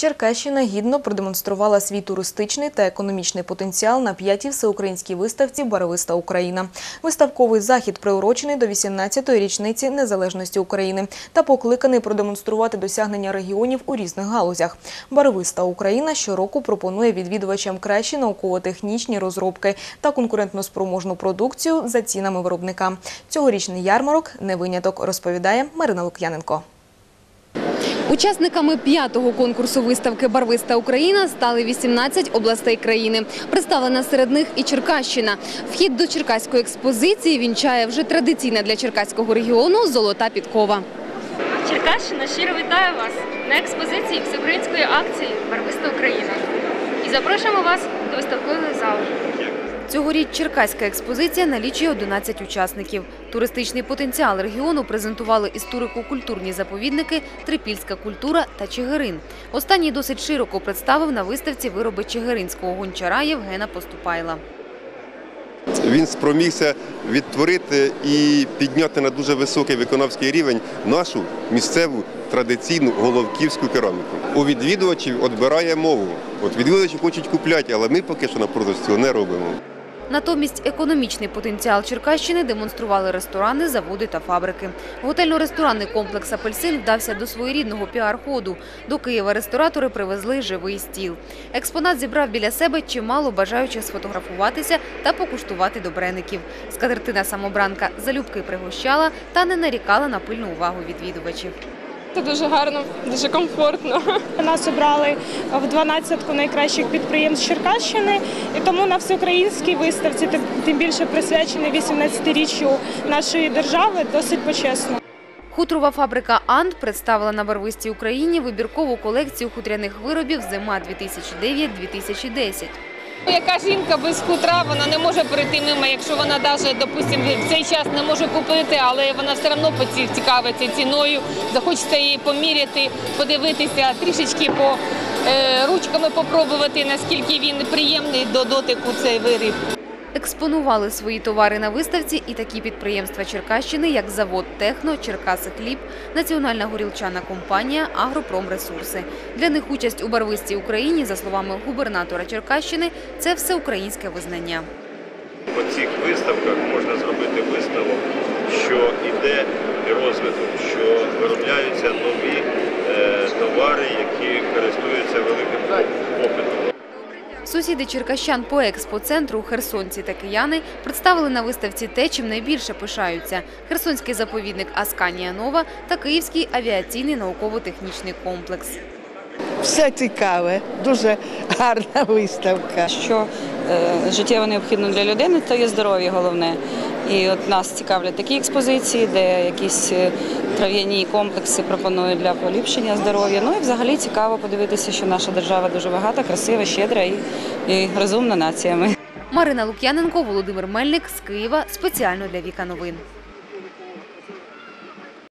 Черкащина гідно продемонструвала свій туристичний та економічний потенціал на п'ятій всеукраїнській виставці Барвиста Україна. Виставковий захід приурочений до 18-ї річниці незалежності України та покликаний продемонструвати досягнення регіонів у різних галузях. Барвиста Україна щороку пропонує відвідувачам кращі науково-технічні розробки та конкурентноспроможну продукцію за цінами виробника. Цьогорічний ярмарок не виняток, розповідає Марина Лук'яненко. Учасниками п'ятого конкурсу виставки «Барвиста Україна» стали 18 областей країни. Представлена серед них і Черкащина. Вхід до черкаської експозиції вінчає вже традиційна для черкаського регіону золота підкова. Черкащина щиро вітаю вас на експозиції всеукраїнської акції Барвиста Україна. І запрошуємо вас до виставкової зали. Цьогоріч черкаська експозиція налічує 11 учасників. Туристичний потенціал регіону презентували історико-культурні заповідники Трипільська культура та Чигирин. Останній досить широко представив на виставці вироби чигиринського гончара Євгена Поступайла. Він спромігся відтворити і підняти на дуже високий виконавський рівень нашу місцеву традиційну головківську кераміку. У відвідувачів відбирає мову. От відвідувачі хочуть купляти, але ми поки що на продаж цього не робимо. Натомість економічний потенціал Черкащини демонстрували ресторани, заводи та фабрики. Готельно-ресторанний комплекс «Апельсин» вдався до своєрідного піар-ходу. До Києва ресторатори привезли живий стіл. Експонат зібрав біля себе чимало бажаючих сфотографуватися та покуштувати добреників. Скатертина самобранка залюбки пригощала та не нарікала на пильну увагу відвідувачів. Це дуже гарно, дуже комфортно. Нас обрали в 12 найкращих підприємств Черкащини, і тому на всеукраїнській виставці, тим- тим більше присвячений 18-річчю нашої держави, досить почесно. Хутрова фабрика «Анд» представила на Барвистій Україні вибіркову колекцію хутряних виробів «Зима 2009-2010». Яка жінка без хутра, вона не може пройти мимо, якщо вона навіть, допустимо, в цей час не може купити, але вона все одно цікавиться ціною, захочеться її поміряти, подивитися, трішечки по е, ручками попробувати, наскільки він приємний до дотику цей виріб. Експонували свої товари на виставці і такі підприємства Черкащини, як завод «Техно», «Черкаси Хліб», Національна горілчана компанія «Агропромресурси». Для них участь у барвистій Україні, за словами губернатора Черкащини, це всеукраїнське визнання. По цих виставках можна зробити висновок, що йде розвиток, що виробляються нові е, товари, які. Сусіди черкащан по експоцентру, херсонці та кияни представили на виставці те, чим найбільше пишаються – херсонський заповідник Асканія Нова та Київський авіаційний науково-технічний комплекс. Все цікаве, дуже гарна виставка. що е, життєво необхідно для людини, то є здоров'я головне. І от нас цікавлять такі експозиції, де якісь е, трав'яні комплекси пропонують для поліпшення здоров'я. Ну і взагалі цікаво подивитися, що наша держава дуже багата, красива, щедра і, і розумна націями. Марина Лук'яненко, Володимир Мельник з Києва спеціально для Віка Новин.